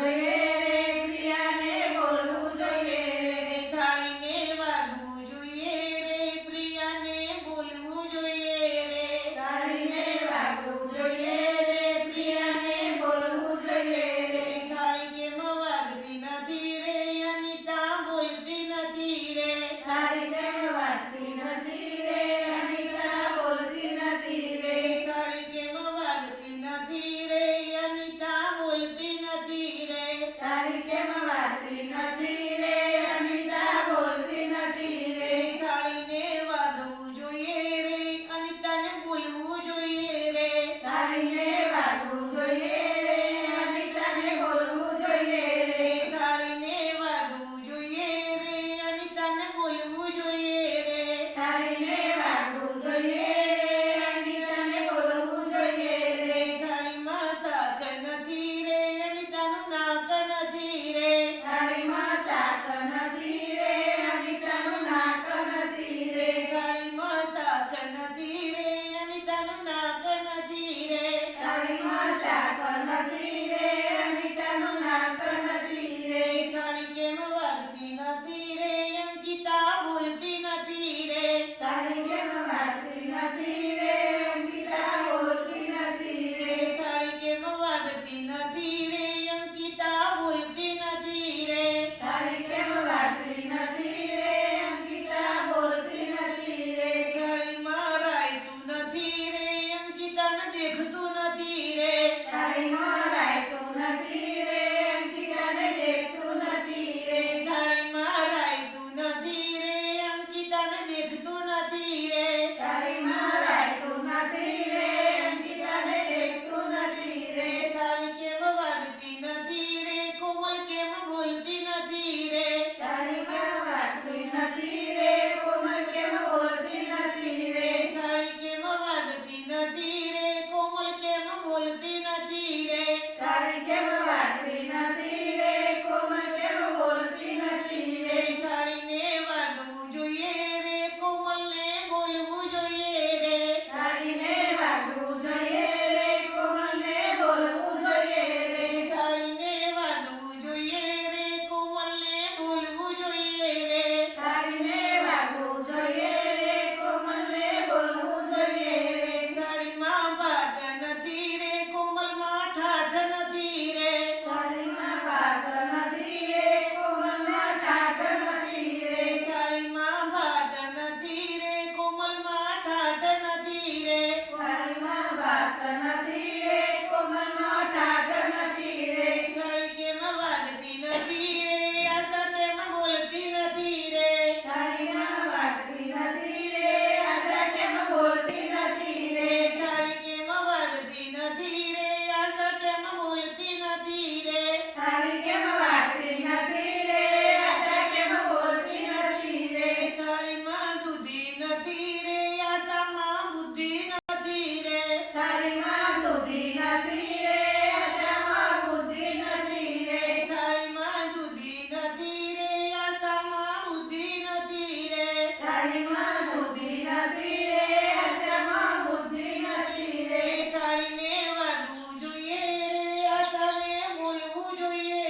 Hallelujah. નથી રે નથી રે થાળીમાં દૂધી નથી રે આશામાં બુદ્ધિ નથી રે. બુદ્ધિ નથી રે. થાળીને વાગવું જોઈએ રે આશાને જોઈએ